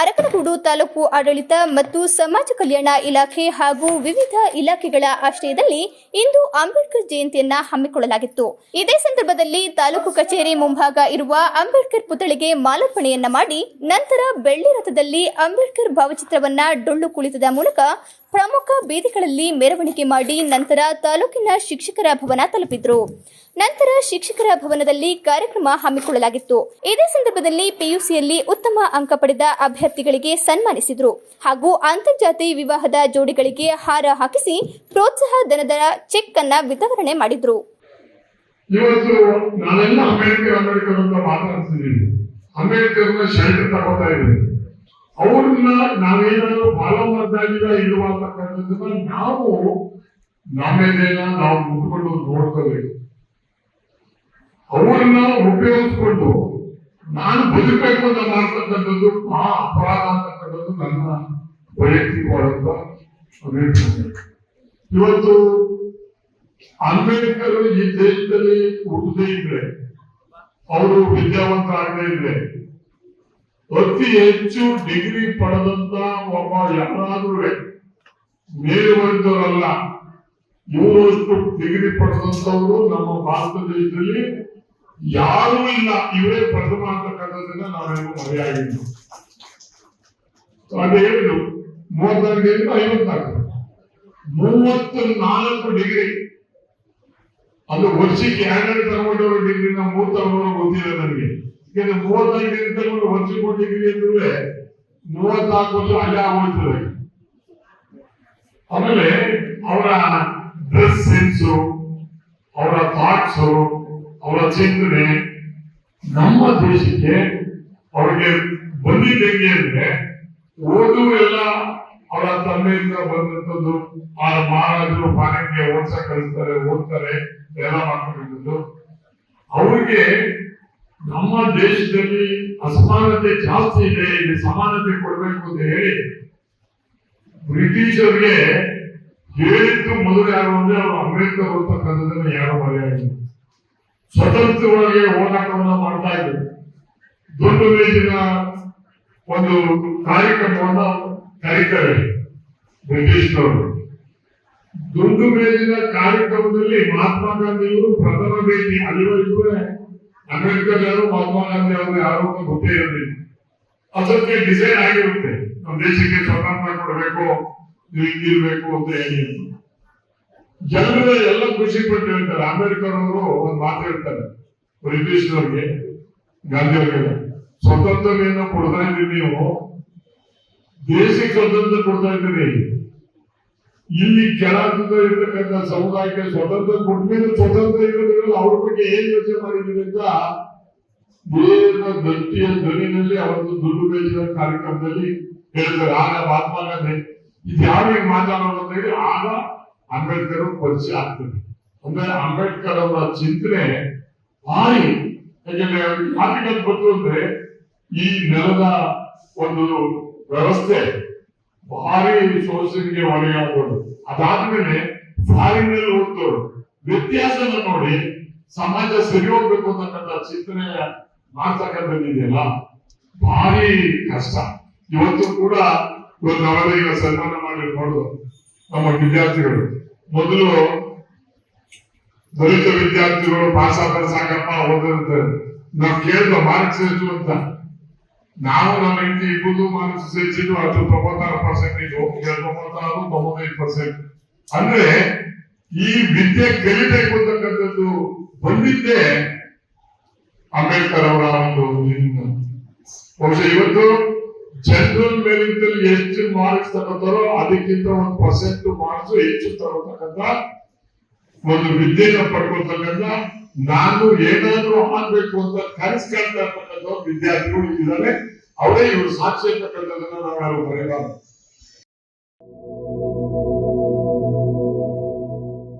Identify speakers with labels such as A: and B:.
A: ಅರಕಲಗೂಡು ತಾಲೂಕು ಆಡಳಿತ ಮತ್ತು ಸಮಾಜ ಕಲ್ಯಾಣ ಇಲಾಖೆ ಹಾಗೂ ವಿವಿಧ ಇಲಾಖೆಗಳ ಆಶ್ರಯದಲ್ಲಿ ಇಂದು ಅಂಬೇಡ್ಕರ್ ಜಯಂತಿಯನ್ನ ಹಮ್ಮಿಕೊಳ್ಳಲಾಗಿತ್ತು. ಇದೇ ಸಂದರ್ಭದಲ್ಲಿ ತಾಲೂಕು ಕಚೇರಿ ಮುಂಭಾಗ ಇರುವ ಅಂಬೇಡ್ಕರ್ ಪುತ್ಥಳಿಗೆ ಮಾಲಾರ್ಪಣೆಯನ್ನ ಮಾಡಿ, ನಂತರ ಬೆಳ್ಳಿ ರಥದಲ್ಲಿ ಅಂಬೇಡ್ಕರ್ ಭಾವಚಿತ್ರವನ್ನ ಡೊಳ್ಳು ಕುಳಿತದ ಮೂಲಕ ಪ್ರಮುಖ ಬೀದಿಗಳಲ್ಲಿ ಮೆರವಣಿಗೆ ಮಾಡಿ ನಂತರ ತಾಲೂಕಿನ ಶಿಕ್ಷಕರ ಭವನ ತಲುಪಿದ್ರು. ನಂತರ ಶಿಕ್ಷಕರ ಭವನದಲ್ಲಿ ಕಾರ್ಯಕ್ರಮ ಹಮ್ಮಿಕೊಳ್ಳಲಾಗಿತ್ತು. ಇದೇ ಸಂದರ್ಭದಲ್ಲಿ ಪಿಯುಸಿಯಲ್ಲಿ ಉತ್ತಮ ಅಂಕ ಪಡೆದ ಅಭ್ಯರ್ಥಿಗಳಿಗೆ ಸನ್ಮಾನಿಸಿದ್ರು. ಹಾಗೂ ಅಂತರ್ಜಾತಿ ವಿವಾಹದ ಜೋಡಿಗಳಿಗೆ ಹಾರ ಹಾಕಿಸಿ ಪ್ರೋತ್ಸಾಹ ಧನದ ಚೆಕ್ ಅನ್ನ ವಿತರಣೆ ಮಾಡಿದ್ರು.
B: ಅವ್ರನ್ನ ನಾವೇನಾದ್ರು ಫಾಲೋ ಇಲ್ವಾ ಅಂತಕ್ಕಂಥದ್ದನ್ನ ನಾವು ನಾವೇನೇನ ನಾವು ಮುಟ್ಕೊಂಡು ನೋಡ್ಕೋಬೇಕು. ಅವ್ರನ್ನ ಉಪಯೋಗಿಸ್ಕೊಂಡು ನಾನು ಬದುಕಬೇಕು ಅಂತ ಮಾಡ್ತಕ್ಕಂಥದ್ದು ಆ ಅಪರಾಧ ಅಂತಕ್ಕಂಥದ್ದು ನನ್ನ ವೈಯಕ್ತಿಕವಾದಂತ ಇವತ್ತು ಅಂಬೇಡ್ಕರ್ ಈ ದೇಶದಲ್ಲಿ ಹುಟ್ಟದೇ ಇದ್ರೆ, ಅವರು ವಿದ್ಯಾವಂತ ಆಗದೇ ಇದ್ರೆ ಅತಿ ಹೆಚ್ಚು ಡಿಗ್ರಿ ಪಡೆದಂತ ಒಬ್ಬ ಯಾರಾದ್ರೂ ಮೇಲ್ವರ್ಗದವರಲ್ಲ ಇವರಷ್ಟು ಡಿಗ್ರಿ ಪಡೆದಂತವರು ನಮ್ಮ ಭಾರತ ದೇಶದಲ್ಲಿ ಯಾರೂ ಇಲ್ಲ. ಇವರೇ ಪ್ರಥಮ ಅಂತಕ್ಕಂಥದ್ದನ್ನ ನಾವೇನು ಮರೆಯಾಗಿದ್ದು ಅದು ಹೇಳಿದ್ರು, ಮೂವತ್ನಾಲ್ಕರಿಂದ ಐವತ್ನಾಲ್ಕು. ಮೂವತ್ತು ನಾಲ್ಕು ಡಿಗ್ರಿ. ಅದು ವರ್ಷಕ್ಕೆ ಎರಡೆರಡು ತಗೊಂಡವರು ಡಿಗ್ರಿ ನಾವು ಮೂರ್ ತಗೊಂಡವರು ಗೊತ್ತಿಲ್ಲ ನನಗೆ. ಯಾಕಂದ್ರೆ ಮೂವತ್ತೈದು ಡಿಗ್ರಿ ತಗೊಂಡು ಅಂದ್ರೆ ಮೂವತ್ನಾಲ್ಕು ವರ್ಷ ಅಲ್ಲೇ ಆಗೋಯ್ತದೆ. ಆಮೇಲೆ ಅವರ ಡ್ರೆಸ್ ಸೆನ್ಸು ಅವರ ಥಾಟ್ಸು ಅವರ ಚಿಂತನೆ ನಮ್ಮ ದೇಶಕ್ಕೆ ಅವ್ರಿಗೆ ಬಂದಿದ್ದಂಗೆ ಅಂದ್ರೆ ಓದು ಎಲ್ಲ ಅವರ ತಂದೆಯಿಂದ ಬಂದಂತದ್ದು ಆ ಮಹಾರಾಜರು ಮನೆಗೆ ಓದ್ಸ ಕಲಿಸ್ತಾರೆ ಓದ್ತಾರೆ, ಎಲ್ಲ ಮಾಡ್ಕೊಂಡಿದ್ದು ಅವ್ರಿಗೆ ನಮ್ಮ ದೇಶದಲ್ಲಿ ಅಸಮಾನತೆ ಜಾಸ್ತಿ ಇದೆ, ಇಲ್ಲಿ ಸಮಾನತೆ ಕೊಡಬೇಕು ಅಂತ ಹೇಳಿ ಬ್ರಿಟಿಷರಿಗೆ ಹೇಳಿದ್ದು ಮೊದಲು ಯಾರು ಅಂದ್ರೆ ಅವರು ಅಂಬೇಡ್ಕರ್ ಬರ್ತಕ್ಕಂಥದ್ದನ್ನು ಯಾರು ಮರೆಯಾಗಿಲ್ಲ. ಸ್ವತಂತ್ರವಾಗಿ ಹೋರಾಟವನ್ನು ಮಾಡ್ತಾ ಇದ್ರು. ದೊಡ್ಡ ಮೇಜಿನ ಒಂದು ಕಾರ್ಯಕ್ರಮವನ್ನು ಕರೀತಾರೆ ಬ್ರಿಟಿಷ್ನವರು. ದುಂಡು ಮೇಲಿನ ಕಾರ್ಯಕ್ರಮದಲ್ಲಿ ಮಹಾತ್ಮ ಗಾಂಧಿಯವರು ಪ್ರಥಮ ಭೇಟಿ ಅಲ್ಲಿವರೆಗೂ ಅಂಬೇಡ್ಕರ್ ಮಹಾತ್ಮ ಗಾಂಧಿ ಅವರು ಯಾರು ಗೊತ್ತೇ ಇರಲಿಲ್ಲ. ಅದಕ್ಕೆ ಡಿಸೈನ್ ಆಗಿರುತ್ತೆ. ನಮ್ಮ ದೇಶಕ್ಕೆ ಸ್ವತಂತ್ರ ಕೊಡಬೇಕು ಇರಬೇಕು ಅಂತ ಹೇಳಿ ಜನರು ಎಲ್ಲ ಖುಷಿ ಪಟ್ಟು ಹೇಳ್ತಾರೆ. ಅಂಬೇಡ್ಕರ್ ಅವರು ಒಂದು ಮಾತು ಹೇಳ್ತಾರೆ. ಬ್ರಿಟಿಷ್ನವ್ರಿಗೆ ಗಾಂಧಿ ಅವರಿಗೆ ಸ್ವತಂತ್ರತೆಯನ್ನು ಕೊಡ್ತಾ ಇದ್ದೀರಿ ನೀವು. ದೇಶಕ್ಕೆ ಸ್ವತಂತ್ರ ಕೊಡ್ತಾ ಇದ್ದೀರಿ. ಇಲ್ಲಿ ಕೆಳದಿಂದ ಇರ್ತಕ್ಕಂಥ ಸಮುದಾಯಕ್ಕೆ ಸ್ವತಂತ್ರ ಕೊಟ್ಮೇಲೆ ಸ್ವತಂತ್ರ ಇರೋದ್ರಲ್ಲಿ ಬಗ್ಗೆ ಏನ್ ಯೋಚನೆ ಮಾಡಿದ್ರಿಂದ ಅಂತ ನೇರ ಗಟ್ಟಿಯ ಧ್ವನಿನಲ್ಲಿ ಅವತ್ತು ದುಡ್ಡು ಬೇಜಿನ ಕಾರ್ಯಕ್ರಮದಲ್ಲಿ ಹೇಳ್ತಾರೆ ಆಗ ಮಹಾತ್ಮ ಗಾಂಧಿ, ಇದು ಯಾರಿಗೆ ಮಾತಾಡೋದು ಅಂತ ಹೇಳಿ ಆಗ ಅಂಬೇಡ್ಕರ್ ಪರಿಚಯ ಆಗ್ತದೆ. ಅಂದ್ರೆ ಅಂಬೇಡ್ಕರ್ ಅವರ ಚಿಂತನೆ ಭಾರಿ. ಯಾಕಂದ್ರೆ ಆರ್ಟಿಕಲ್ ಬಂತು ಅಂದ್ರೆ ಈ ನೆಲದ ಒಂದು ವ್ಯವಸ್ಥೆ ಭಾರಿ ಶೋಷಣೆಗೆ ಒಳಗಾಗೋದು ಅದಾದ್ಮೇಲೆ ಫಾರಿನ್ನಲ್ಲಿ ಹೋಗ್ತವ್ರು. ವ್ಯತ್ಯಾಸನ ನೋಡಿ ಸಮಾಜ ಸರಿ ಹೋಗ್ಬೇಕು ಅಂತಕ್ಕಂಥ ಚಿಂತನೆ ಮಾಡ್ತಕ್ಕಂಥದ್ದಿದೆಯಲ್ಲ ಭಾರಿ ಕಷ್ಟ. ಇವತ್ತು ಕೂಡ ಇವತ್ತು ನವದೀಗ ಸನ್ಮಾನ ಮಾಡಿ ನೋಡುದು ನಮ್ಮ ವಿದ್ಯಾರ್ಥಿಗಳು. ಮೊದಲು ದಲಿತ ವಿದ್ಯಾರ್ಥಿಗಳು ಪಾಸ್ ಆದ ಸಾಕಪ್ಪ ನಾವ್ ನಾವು ಕೇಳಿದ ಮಾರ್ಕ್ಸ್ ಎಷ್ಟು ಅಂತ. ನಾವು ನಮ್ಮ ಹೆಂಡತಿ ಇಬ್ಬರು ಮಾರ್ಕ್ಸ್ ಹೆಚ್ಚಿದ್ದು ಅದು ತೊಂಬತ್ತಾರು ಪರ್ಸೆಂಟ್ ಇದು ತೊಂಬತ್ತಾರು, ತೊಂಬತ್ತೈದು ಪರ್ಸೆಂಟ್ ಅಂದ್ರೆ ಈ ವಿದ್ಯೆ ಕಲಿಬೇಕು ಅಂತಕ್ಕಂಥದ್ದು ಬಂದಿದ್ದೇ ಅಂಬೇಡ್ಕರ್ ಅವರ ಒಂದು. ಬಹುಶಃ ಇವತ್ತು ಜನರಲ್ ಮೇಲಿಂದ ಎಷ್ಟು ಮಾರ್ಕ್ಸ್ ತಗೋತಾರೋ ಅದಕ್ಕಿಂತ ಒಂದು ಪರ್ಸೆಂಟ್ ಮಾರ್ಕ್ಸ್ ಹೆಚ್ಚು ತಗೋತಕ್ಕಂತ ಒಂದು ವಿದ್ಯೆನ ಪಡ್ಕೊಳ್ತಕ್ಕಂಥ ನಾನು ಏನಾದ್ರೂ ಆಗ್ಬೇಕು ಅಂತ ಕನಸು ಕಾಣ್ತಾ ಇರ್ತಕ್ಕಂಥ ವಿದ್ಯಾರ್ಥಿಗಳು ಇದ್ದಾರೆ ಅವರೇ ಇವರು ಸಾಕ್ಷಿ ಅಂತಕ್ಕಂಥದ್ದನ್ನ ನಾವು ಯಾರು ಬರೆಯಬಾರದು